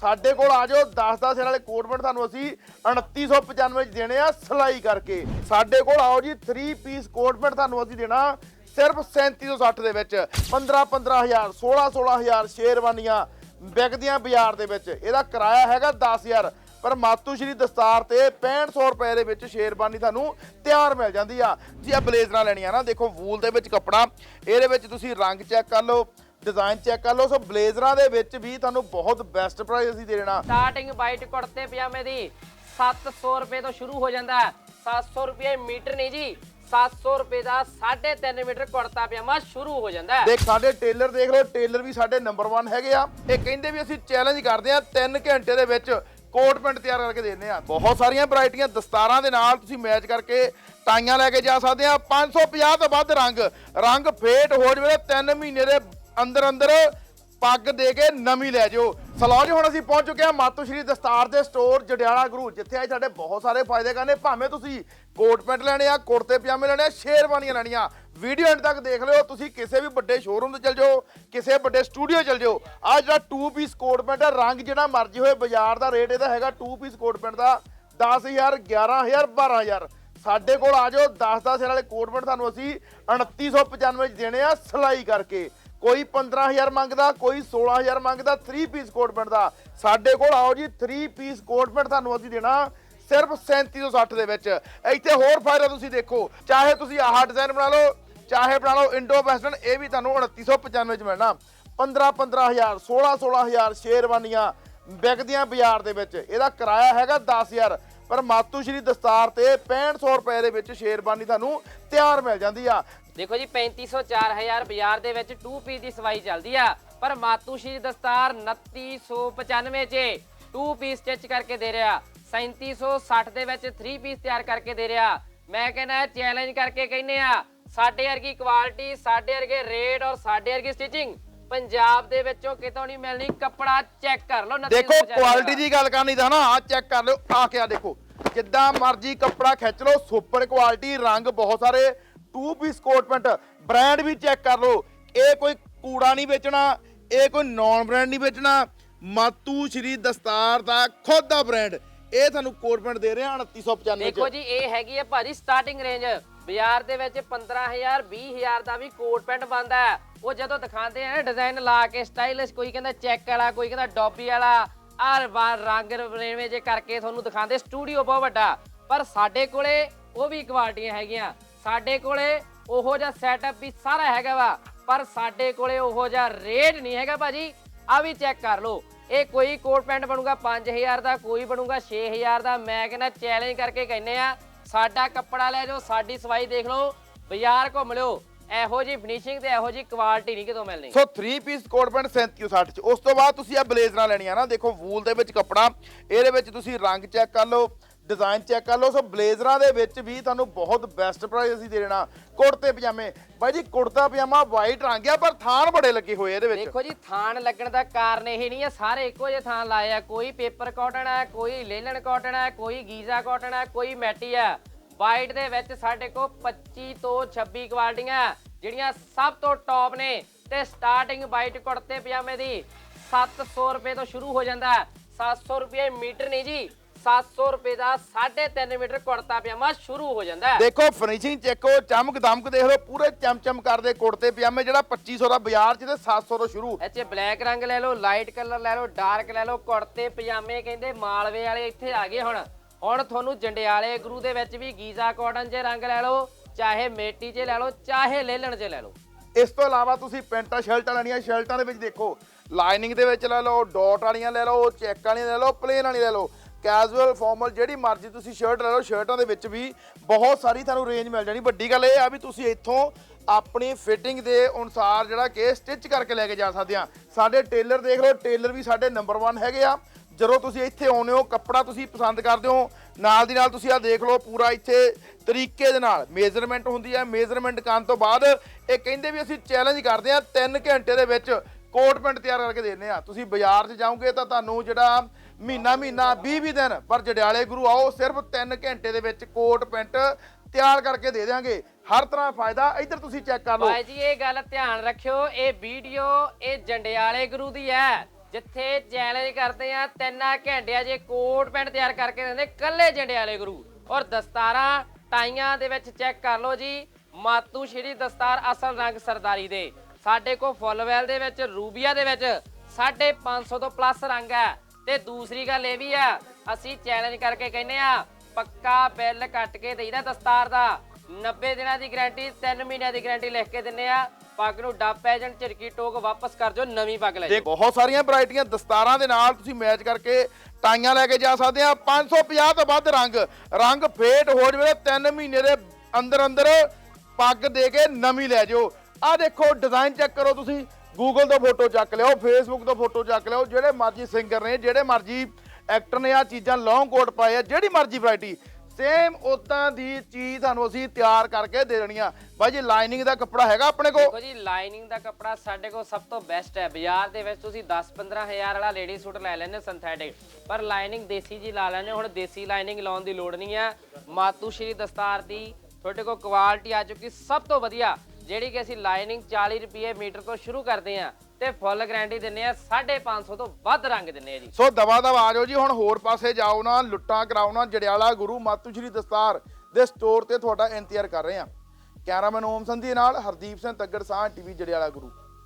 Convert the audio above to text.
ਸਾਡੇ ਕੋਲ ਆ ਜਾਓ 10-10 ਵਾਲੇ ਕੋਟ ਪੈਂਟ ਤੁਹਾਨੂੰ ਅਸੀਂ 2995 ਚ ਦੇਣੇ ਆ ਸਿਲਾਈ ਕਰਕੇ। ਸਾਡੇ ਕੋਲ ਆਓ ਜੀ 3 ਪੀਸ ਕੋਟ ਪੈਂਟ ਤੁਹਾਨੂੰ ਅਸੀਂ ਦੇਣਾ ਸਿਰਫ 3760 ਦੇ ਵਿੱਚ। 15-15000 16-16000 ਸ਼ੇਰਵਾਨੀਆਂ ਵਿਕਦੀਆਂ ਬਾਜ਼ਾਰ ਦੇ ਵਿੱਚ। ਇਹਦਾ ਕਿਰਾਇਆ ਹੈਗਾ 10000 ਪਰ ਮਾਤੂ ਸ਼੍ਰੀ ਦਸਤਾਰ ਤੇ 6500 ਰੁਪਏ ਦੇ ਵਿੱਚ ਸ਼ੇਰਵਾਨੀ ਤੁਹਾਨੂੰ ਤਿਆਰ ਮਿਲ ਜਾਂਦੀ ਆ। ਜੀ ਆ ਬਲੇਜ਼ਰਾਂ ਲੈਣੀਆਂ ਨਾ, ਦੇਖੋ, ਵੂਲ ਦੇ ਵਿੱਚ ਕੱਪੜਾ, ਇਹਦੇ ਵਿੱਚ ਤੁਸੀਂ ਰੰਗ ਚੈੱਕ ਕਰ ਲਓ। ਡਿਜ਼ਾਈਨ ਚੈੱਕ ਕਰ ਲਓ। ਸੋ ਬਲੇਜ਼ਰਾਂ ਦੇ ਵਿੱਚ ਵੀ ਤੁਹਾਨੂੰ ਬਹੁਤ ਬੈਸਟ ਪ੍ਰਾਈਸ ਅਸੀਂ ਦੇ ਦੇਣਾ। ਸਟਾਰਟਿੰਗ ਵਾਈਟ ਕੁੜਤੇ ਪਜਾਮੇ ਦੀ 700 ਰੁਪਏ ਤੋਂ ਸ਼ੁਰੂ ਹੋ ਜਾਂਦਾ ਹੈ। 700 ਰੁਪਏ ਮੀਟਰ ਨਹੀਂ ਜੀ 700 ਰੁਪਏ ਦਾ 3.5 ਮੀਟਰ ਕੁੜਤਾ ਪਜਾਮਾ ਸ਼ੁਰੂ ਹੋ ਜਾਂਦਾ ਹੈ। ਦੇਖ ਸਾਡੇ ਟੇਲਰ ਦੇਖ ਲਓ ਟੇਲਰ ਵੀ ਸਾਡੇ ਨੰਬਰ 1 ਹੈਗੇ ਆ। ਇਹ ਕਹਿੰਦੇ ਵੀ ਅਸੀਂ ਚੈਲੰਜ ਕਰਦੇ ਆ 3 ਘੰਟੇ ਦੇ ਵਿੱਚ ਕੋਟ ਪੈਂਟ ਤਿਆਰ ਕਰਕੇ ਦੇ ਦਿੰਦੇ ਆ ਬਹੁਤ ਸਾਰੀਆਂ ਵੈਰਾਈਟੀਆਂ ਦਸਤਾਰਾਂ ਦੇ ਨਾਲ ਤੁਸੀਂ ਮੈਚ ਕਰਕੇ ਟਾਈਆਂ ਲੈ ਕੇ ਜਾ ਸਕਦੇ ਆ 550 ਤੋਂ ਵੱਧ ਰੰਗ। ਰੰਗ ਫੇਟ ਹੋ ਜਵੇ 3 ਮਹੀਨੇ ਦੇ ਅੰਦਰ ਅੰਦਰ ਪੱਗ ਦੇ ਕੇ ਨਵੀਂ ਲੈ ਜਾਓ। ਸਲਾਹ ਜੀ, ਹੁਣ ਅਸੀਂ ਪਹੁੰਚ ਚੁੱਕੇ ਹਾਂ ਮਾਤੂ ਸ਼੍ਰੀ ਦਸਤਾਰ ਦੇ ਸਟੋਰ ਜੜਿਆਲਾ ਗੁਰੂ, ਜਿੱਥੇ ਅੱਜ ਸਾਡੇ ਬਹੁਤ ਸਾਰੇ ਫਾਇਦੇ ਕਰਨੇ ਭਾਵੇਂ ਤੁਸੀਂ ਕੋਟ ਪੈਂਟ ਲੈਣੇ ਆ, ਕੁੜਤੇ ਪਜਾਮੇ ਲੈਣੇ ਆ, ਸ਼ੇਰਵਾਨੀਆਂ ਲੈਣੀਆਂ, ਵੀਡੀਓ ਐਂਡ ਤੱਕ ਦੇਖ ਲਿਓ। ਤੁਸੀਂ ਕਿਸੇ ਵੀ ਵੱਡੇ ਸ਼ੋਰੂਮ ਤੇ ਚਲ ਜਾਓ, ਕਿਸੇ ਵੱਡੇ ਸਟੂਡੀਓ ਚਲ ਜਾਓ। ਆ ਜਿਹੜਾ 2 ਪੀਸ ਕੋਟ ਪੈਂਟ ਹੈ ਰੰਗ ਜਿਹੜਾ ਮਰਜ਼ੀ ਹੋਏ, ਬਾਜ਼ਾਰ ਦਾ ਰੇਟ ਇਹਦਾ ਹੈਗਾ 2 ਪੀਸ ਕੋਟ ਪੈਂਟ ਦਾ 10000 11000 12000 ਸਾਡੇ ਕੋਲ ਆ ਜਾਓ 10-10 ਸਿਰ ਵਾਲੇ ਕੋਟ ਪੈਂਟ ਤੁਹਾਨੂੰ ਅਸੀਂ 2995 ਚ ਦੇਣੇ ਆ, ਸਿਲਾਈ ਕਰਕੇ। ਕੋਈ 15000 ਮੰਗਦਾ, ਕੋਈ 16000 ਮੰਗਦਾ 3 ਪੀਸ ਕੋਟ ਪੈਂਟ ਦਾ ਸਾਡੇ ਕੋਲ ਆਓ ਜੀ 3 ਪੀਸ ਕੋਟ ਪੈਂਟ ਤੁਹਾਨੂੰ ਅਸੀਂ ਦੇਣਾ, ਸਿਰਫ 3760 ਦੇ ਵਿੱਚ। ਇੱਥੇ ਹੋਰ ਫਾਇਦਾ ਤੁਸੀਂ ਦੇਖੋ, ਚਾਹੇ ਤੁਸੀਂ ਆਹ ਡਿਜ਼ਾਈਨ ਬਣਾ ਲਓ, ਚਾਹੇ ਬਣਾ ਲਓ ਇੰਡੋ ਵੈਸਟਰਨ ਇਹ ਵੀ ਤੁਹਾਨੂੰ 2995 ਚ ਮਿਲਣਾ। 15 15000 16 16000 ਸ਼ੇਰਵਾਨੀਆਂ ਵਿਕਦੀਆਂ ਬਾਜ਼ਾਰ ਦੇ ਵਿੱਚ। ਇਹਦਾ ਕਿਰਾਇਆ ਹੈਗਾ 10000 ਪਰ ਮਾਤੂ ਸ਼੍ਰੀ ਦਸਤਾਰ ਤੇ 6500 ਰੁਪਏ ਦੇ ਵਿੱਚ ਸ਼ੇਰਵਾਨੀ ਤੁਹਾਨੂੰ ਤਿਆਰ ਮਿਲ ਜਾਂਦੀ ਆ। ਦੇਖੋ ਜੀ 3500 4000 ਬਾਜ਼ਾਰ ਦੇ ਵਿੱਚ 2 ਪੀਸ ਦੀ ਸਵਾਈ ਚੱਲਦੀ ਆ ਪਰ ਮਾਤੂ ਸ਼੍ਰੀ ਦਸਤਾਰ 2995 ਚ 2 ਪੀਸ ਸਟਿਚ ਕਰਕੇ ਦੇ ਰਿਹਾ 3760 ਦੇ ਵਿੱਚ 3 ਪੀਸ ਤਿਆਰ ਕਰਕੇ ਦੇ ਰਿਹਾ ਮੈਂ ਕਹਿੰਦਾ ਚੈਲੰਜ ਕਰਕੇ ਕਹਿੰਨੇ ਆ ਸਾਡੇ ਵਰਗੀ ਕੁਆਲਿਟੀ ਸਾਡੇ ਵਰਗੇ ਰੇਟ ਔਰ ਸਾਡੇ ਵਰਗੀ ਸਟਿਚਿੰਗ ਪੰਜਾਬ ਦੇ ਵਿੱਚੋਂ ਕਿਤੋਂ ਨਹੀਂ ਮਿਲਣੀ ਕੱਪੜਾ ਚੈੱਕ ਕਰ ਲਓ 2995 ਦੇਖੋ। ਕੁਆਲਿਟੀ ਦੀ ਗੱਲ ਕਰਨੀ ਤਾਂ ਨਾ ਆ ਚੈੱਕ ਕਰ ਲਿਓ ਆ ਕੇ ਆ ਦੇਖੋ ਜਿੱਦਾਂ ਮਰਜ਼ੀ ਕੱਪੜਾ ਖਿੱਚ ਲਓ ਸੁਪਰ ਕੁਆਲਿਟੀ ਰੰਗ ਬਹੁਤ ਸਾਰੇ 2 ਪੀਸ ਕੋਟ ਪੈਂਟ ਬ੍ਰਾਂਡ ਵੀ ਚੈੱਕ ਕਰ ਲਓ। ਇਹ ਕੋਈ ਕੂੜਾ ਨਹੀਂ ਵੇਚਣਾ, ਇਹ ਕੋਈ ਨੌਨ ਬ੍ਰਾਂਡ ਨਹੀਂ ਵੇਚਣਾ। ਮਾਤੂ ਸ਼੍ਰੀ ਦਸਤਾਰ ਦਾ ਖੁਦ ਦਾ ਬ੍ਰਾਂਡ ਇਹ ਤੁਹਾਨੂੰ ਕੋਟ ਪੈਂਟ ਦੇ ਰਹੇ ਹਾਂ 2995 ਦੇਖੋ ਜੀ, ਇਹ ਹੈਗੀ ਹੈ ਭਾਜੀ ਸਟਾਰਟਿੰਗ ਰੇਂਜ ਬਾਜ਼ਾਰ ਦੇ ਵਿੱਚ 15000 20000 ਦਾ ਵੀ ਕੋਟ ਪੈਂਟ ਬੰਦਾ ਹੈ। ਉਹ ਜਦੋਂ ਦਿਖਾਉਂਦੇ ਆ ਨਾ ਡਿਜ਼ਾਈਨ ਲਾ ਕੇ ਸਟਾਈਲਿਸ਼ ਕੋਈ ਕਹਿੰਦਾ ਚੈੱਕ ਵਾਲਾ, ਕੋਈ ਕਹਿੰਦਾ ਡੌਬੀ ਵਾਲਾ ਆਰ ਵਾਰ ਰੰਗ ਰਵੇਵੇਂ ਜੇ ਕਰਕੇ ਤੁਹਾਨੂੰ ਦਿਖਾਉਂਦੇ। ਸਟੂਡੀਓ ਬਹੁਤ ਵੱਡਾ। ਪਰ ਸਾਡੇ ਕੋਲੇ ਉਹ ਵੀ ਕੁਆਲਟੀਆਂ ਹੈਗੀਆਂ। ਸਾਡੇ ਕੋਲੇ ਉਹੋ ਜਿਹਾ ਸੈਟਅਪ ਵੀ ਸਾਰਾ ਹੈਗਾ ਵਾ, ਪਰ ਸਾਡੇ ਕੋਲੇ ਉਹੋ ਜਿਹਾ ਰੇਟ ਨਹੀਂ ਹੈਗਾ ਭਾਜੀ। ਆ ਵੀ ਚੈੱਕ ਕਰ ਲਓ। ਇਹ ਕੋਈ ਕੋਟ ਪੈਂਟ ਬਣੂਗਾ 5000 ਦਾ, ਕੋਈ ਬਣੂਗਾ 6000 ਦਾ। ਮੈਂ ਕਹਿੰਦਾ ਚੈਲੰਜ ਕਰਕੇ ਕਹਿੰਨੇ ਆ, ਸਾਡਾ ਕੱਪੜਾ ਲੈ ਜਾਓ, ਸਾਡੀ ਸਵਾਈ ਦੇਖ ਲਓ, ਬਾਜ਼ਾਰ ਘੁੰਮ ਲਿਓ। ਇਹੋ ਜੀ ਫਿਨਿਸ਼ਿੰਗ ਤੇ ਇਹੋ ਜੀ ਕੁਆਲਿਟੀ ਨਹੀਂ ਕਿਤੋਂ ਮਿਲਣੀ। ਸੋ 3 ਪੀਸ ਕੋਟ ਪੈਂਟ 3760 ਚ। ਉਸ ਤੋਂ ਬਾਅਦ ਤੁਸੀਂ ਆ ਬਲੇਜ਼ਰਾਂ ਲੈਣੀਆਂ ਨਾ, ਦੇਖੋ ਵੂਲ ਦੇ ਵਿੱਚ ਕੱਪੜਾ, ਇਹਦੇ ਵਿੱਚ ਤੁਸੀਂ ਰੰਗ ਚੈੱਕ ਕਰ ਲਓ। ਡਿਜ਼ਾਈਨ ਚੈੱਕ ਕਰ ਲਓ। ਸੋ ਬਲੇਜ਼ਰਾਂ ਦੇ ਵਿੱਚ ਵੀ ਤੁਹਾਨੂੰ ਬਹੁਤ ਬੈਸਟ ਪ੍ਰਾਈਸ ਅਸੀਂ ਦੇ ਦੇਣਾ। ਕੁੜਤੇ ਪਜਾਮੇ। ਬਾਈ ਜੀ, ਕੁੜਤਾ ਪਜਾਮਾ ਵਾਈਟ ਰੰਗ ਆ, ਪਰ ਥਾਨ ਬੜੇ ਲੱਗੇ ਹੋਏ ਇਹਦੇ ਵਿੱਚ। ਦੇਖੋ ਜੀ, ਥਾਨ ਲੱਗਣ ਦਾ ਕਾਰਨ ਇਹ ਨਹੀਂ ਹੈ ਸਾਰੇ ਇੱਕੋ ਜਿਹੇ ਥਾਨ ਲਾਏ ਆ। ਕੋਈ ਪੇਪਰ ਕਾਟਨ ਹੈ ਕੋਈ ਲੇਲਨ ਕਾਟਨ ਹੈ ਕੋਈ ਗੀਜ਼ਾ ਕਾਟਨ ਹੈ ਕੋਈ ਮੈਟੀ ਹੈ ਵਾਈਟ ਦੇ ਵਿੱਚ ਸਾਡੇ ਕੋਲ 25 ਤੋਂ 26 ਕੁਆਲਟੀਆਂ, ਜਿਹੜੀਆਂ ਸਭ ਤੋਂ ਟੌਪ ਨੇ। ਤੇ ਸਟਾਰਟਿੰਗ ਵਾਈਟ ਕੁੜਤੇ ਪਜਾਮੇ ਦੀ 700 ਰੁਪਏ ਤੋਂ ਸ਼ੁਰੂ ਹੋ ਜਾਂਦਾ। ਹੈ 700 ਰੁਪਏ ਮੀਟਰ ਨਹੀਂ ਜੀ। 700 ਰੁਪਏ ਦਾ 3.5 ਮੀਟਰ ਕੁੜਤਾ ਪਜਾਮਾ ਸ਼ੁਰੂ ਹੋ ਜਾਂਦਾ ਹੈ। ਦੇਖੋ ਫਿਨਿਸ਼ਿੰਗ ਚੈੱਕੋ ਚਮਕ ਦਮਕ ਦੇਖ ਲਓ ਪੂਰੇ ਚਮਚਮ ਕਰਦੇ ਕੁੜਤੇ ਪਜਾਮੇ ਜਿਹੜਾ 2500 ਦਾ ਬਾਜ਼ਾਰ 'ਚ ਤੇ 700 ਤੋਂ ਸ਼ੁਰੂ। ਇੱਥੇ ਬਲੈਕ ਰੰਗ ਲੈ ਲਓ ਲਾਈਟ ਕਲਰ ਲੈ ਲਓ ਡਾਰਕ ਲੈ ਲਓ ਕੁੜਤੇ ਪਜਾਮੇ ਕਹਿੰਦੇ ਮਾਲਵੇ ਵਾਲੇ ਇੱਥੇ ਆ ਗਏ ਹੁਣ। ਹੁਣ ਤੁਹਾਨੂੰ ਜੰਡਿਆਲੇ ਗੁਰੂ ਦੇ ਵਿੱਚ ਵੀ ਗੀਜ਼ਾ ਕਾਟਨ 'ਚ ਰੰਗ ਲੈ ਲਓ ਚਾਹੇ ਮੇਟੀ 'ਚ ਲੈ ਲਓ ਚਾਹੇ ਲੇਲਣ 'ਚ ਲੈ ਲਓ। ਇਸ ਤੋਂ ਇਲਾਵਾ ਤੁਸੀਂ ਪੈਂਟਾਂ ਸ਼ਰਟਾਂ ਲੈਣੀਆਂ ਸ਼ਰਟਾਂ ਦੇ ਵਿੱਚ ਦੇਖੋ ਲਾਈਨਿੰਗ ਦੇ ਵਿੱਚ ਲੈ ਲਓ ਡਾਟ ਵਾਲੀਆਂ ਲੈ ਲਓ ਚੈੱਕ ਵਾਲੀਆਂ ਲੈ ਲਓ ਪਲੇਨ ਵਾਲੀ ਲੈ ਲਓ। ਕੈਜੂਅਲ ਫਾਰਮਲ ਜਿਹੜੀ ਮਰਜ਼ੀ ਤੁਸੀਂ ਸ਼ਰਟ ਲੈ ਲਓ ਸ਼ਰਟਾਂ ਦੇ ਵਿੱਚ ਵੀ ਬਹੁਤ ਸਾਰੀ ਤੁਹਾਨੂੰ ਰੇਂਜ ਮਿਲ ਜਾਣੀ। ਵੱਡੀ ਗੱਲ ਇਹ ਆ ਵੀ ਤੁਸੀਂ ਇੱਥੋਂ ਆਪਣੀ ਫਿਟਿੰਗ ਦੇ ਅਨੁਸਾਰ ਜਿਹੜਾ ਕਿ ਸਟਿਚ ਕਰਕੇ ਲੈ ਕੇ ਜਾ ਸਕਦੇ ਆ। ਸਾਡੇ ਟੇਲਰ ਦੇਖ ਲਓ ਟੇਲਰ ਵੀ ਸਾਡੇ ਨੰਬਰ 1 ਹੈਗੇ ਆ। ਜਦੋਂ ਤੁਸੀਂ ਇੱਥੇ ਆਉਂਦੇ ਹੋ, ਕੱਪੜਾ ਤੁਸੀਂ ਪਸੰਦ ਕਰਦੇ ਹੋ, ਨਾਲ ਦੀ ਨਾਲ ਤੁਸੀਂ ਆ ਦੇਖ ਲਓ ਪੂਰਾ ਇੱਥੇ ਤਰੀਕੇ ਦੇ ਨਾਲ ਮੇਜ਼ਰਮੈਂਟ ਹੁੰਦੀ ਹੈ ਮੇਜ਼ਰਮੈਂਟ ਕਰਨ ਤੋਂ ਬਾਅਦ ਇਹ ਕਹਿੰਦੇ ਵੀ ਅਸੀਂ ਚੈਲੰਜ ਕਰਦੇ ਆ 3 ਘੰਟੇ ਦੇ ਵਿੱਚ ਕੋਟ ਪੈਂਟ ਤਿਆਰ ਕਰਕੇ ਦੇਣੇ ਦਿੰਦੇ ਆ। ਤੁਸੀਂ ਬਾਜ਼ਾਰ 'ਚ ਜਾਓਗੇ ਤਾਂ ਤੁਹਾਨੂੰ ਜਿਹੜਾ ਮਹੀਨਾ ਮਹੀਨਾ 20 20 ਦਿਨ। ਪਰ ਜੜਿਆਲੇ ਗੁਰੂ ਆਓ, ਸਿਰਫ 3 ਘੰਟੇ ਦੇ ਵਿੱਚ ਕੋਟ, ਪੈਂਟ ਤਿਆਰ ਕਰਕੇ ਦੇ ਦਿਆਂਗੇ। ਹਰ ਤਰ੍ਹਾਂ ਫਾਇਦਾ, ਇੱਧਰ ਤੁਸੀਂ ਚੈੱਕ ਕਰ ਲਓ। ਭਾਈ ਜੀ, ਇਹ ਗੱਲ ਧਿਆਨ ਰੱਖਿਓ, ਇਹ ਵੀਡੀਓ ਇਹ ਜੰਡਿਆਲੇ ਗੁਰੂ ਦੀ ਹੈ। ਜਿੱਥੇ ਚੈਲੰਜ ਕਰਦੇ ਆ, ਤਿੰਨਾਂ ਘੰਟਿਆਂ 'ਚ ਕੋਟ, ਪੈਂਟ ਤਿਆਰ ਕਰਕੇ ਦਿੰਦੇ ਕੱਲੇ ਜੰਡਿਆਲੇ ਗੁਰੂ। ਔਰ ਦਸਤਾਰਾਂ ਟਾਈਆਂ ਦੇ ਵਿੱਚ ਚੈੱਕ ਕਰ ਲਓ ਜੀ, ਮਾਤੂ ਸ਼੍ਰੀ ਦਸਤਾਰ ਅਸਲ ਰੰਗ ਸਰਦਾਰੀ ਦੇ। ਸਾਡੇ ਕੋਲ ਫੁੱਲਵੈਲ ਦੇ ਵਿੱਚ, ਰੂਬੀਆ ਦੇ ਵਿੱਚ 550 ਤੋਂ ਪਲੱਸ ਰੰਗ ਹੈ। ਤੇ ਦੂਸਰੀ ਗੱਲ ਇਹ ਵੀ ਆ ਅਸੀਂ ਚੈਲੰਜ ਕਰਕੇ ਕਹਿੰਨੇ ਆ ਪੱਕਾ ਬਿੱਲ ਕੱਟ ਕੇ ਦੇਈਦਾ ਦਸਤਾਰ ਦਾ। 90 ਦਿਨਾਂ ਦੀ ਗਾਰੰਟੀ 3 ਮਹੀਨਿਆਂ ਦੀ ਗਾਰੰਟੀ ਲਿਖ ਕੇ ਦਿੰਨੇ ਆ। ਪੱਗ ਨੂੰ ਡੱਬ ਏਜੰਟ ਝਿਰਕੀ ਟੋਕ ਵਾਪਸ ਕਰ ਜੋ ਨਵੀਂ ਪੱਗ ਲੈ ਜਾਓ। ਬਹੁਤ ਸਾਰੀਆਂ ਵੈਰਾਈਟੀਆਂ ਦਸਤਾਰਾਂ ਦੇ ਨਾਲ ਤੁਸੀਂ ਮੈਚ ਕਰਕੇ ਟਾਈਆਂ ਲੈ ਕੇ ਜਾ ਸਕਦੇ ਆ। 550 ਤੋਂ ਵੱਧ ਰੰਗ। ਰੰਗ ਫੇਟ ਹੋ ਜਵੇ 3 ਮਹੀਨੇ ਦੇ ਅੰਦਰ ਅੰਦਰ ਪੱਗ ਦੇ ਕੇ ਨਵੀਂ ਲੈ ਜਾਓ। ਆ ਦੇਖੋ ਡਿਜ਼ਾਈਨ ਚੈੱਕ ਕਰੋ ਤੁਸੀਂ। ਗੂਗਲ ਤੋਂ ਫੋਟੋ ਚੱਕ ਲਿਓ ਫੇਸਬੁੱਕ ਤੋਂ ਫੋਟੋ ਚੱਕ ਲਿਓ ਜਿਹੜੇ ਮਰਜ਼ੀ ਸਿੰਗਰ ਨੇ, ਜਿਹੜੇ ਮਰਜ਼ੀ ਐਕਟਰ ਨੇ ਆ ਚੀਜ਼ਾਂ ਲੌਂਗ ਕੋਟ ਪਾਏ ਆ, ਜਿਹੜੀ ਮਰਜ਼ੀ ਵੈਰਾਈਟੀ ਸੇਮ ਉਦਾਂ ਦੀ ਚੀਜ਼ ਤੁਹਾਨੂੰ ਅਸੀਂ ਤਿਆਰ ਕਰਕੇ ਦੇ ਦੇਣੀਆਂ ਬਾਈ ਜੀ ਲਾਈਨਿੰਗ ਦਾ ਕੱਪੜਾ ਹੈਗਾ ਆਪਣੇ ਕੋਲ? ਦੇਖੋ ਜੀ ਲਾਈਨਿੰਗ ਦਾ ਕੱਪੜਾ ਸਾਡੇ ਕੋਲ ਸਭ ਤੋਂ ਬੈਸਟ ਹੈ। ਬਾਜ਼ਾਰ ਦੇ ਵਿੱਚ ਤੁਸੀਂ 10-15 ਹਜ਼ਾਰ ਵਾਲਾ ਲੇਡੀ ਸੂਟ ਲੈ ਲੈਂਦੇ ਸਿੰਥੈਟਿਕ ਪਰ ਲਾਈਨਿੰਗ ਦੇਸੀ ਜੀ ਲਾ ਲੈਂਦੇ ਹੁਣ ਦੇਸੀ ਲਾਈਨਿੰਗ ਲਾਉਣ ਦੀ ਲੋੜ ਨਹੀਂ ਹੈ ਮਾਤੂ ਸ਼੍ਰੀ ਦਸਤਾਰ ਦੀ, ਤੁਹਾਡੇ ਕੋਲ ਕੁਆਲਿਟੀ ਆ ਚੁੱਕੀ, ਸਭ ਤੋਂ ਵਧੀਆ ਜਿਹੜੀ ਕਿ ਅਸੀਂ ਲਾਈਨਿੰਗ 40 ਰੁਪਏ ਮੀਟਰ ਤੋਂ ਸ਼ੁਰੂ ਕਰਦੇ ਆ ਤੇ ਫੁੱਲ ਗਾਰੰਟੀ ਦਿੰਨੇ ਆ 550 ਤੋਂ ਵੱਧ ਰੰਗ ਦਿੰਨੇ ਆ ਜੀ। ਸੋ ਦਵਾ ਦਵਾ ਆ ਜਾਓ ਜੀ, ਹੁਣ ਹੋਰ ਪਾਸੇ ਜਾਓ ਨਾ, ਲੁੱਟਾਂ ਕਰਾਓ ਨਾ, ਜੜਿਆਲਾ ਗੁਰੂ ਮਾਤੂ ਸ਼੍ਰੀ ਦਸਤਾਰ ਦੇ ਸਟੋਰ ਤੇ ਤੁਹਾਡਾ ਇੰਤਜ਼ਾਰ ਕਰ ਰਹੇ ਆ ਕੈਮਰਾਮੈਨ ਓਮ ਸੰਧੀ ਨਾਲ ਹਰਦੀਪ ਸਿੰਘ ਤੱਗੜ ਸਾਹ ਟੀਵੀ ਜੜਿਆਲਾ ਗੁਰੂ।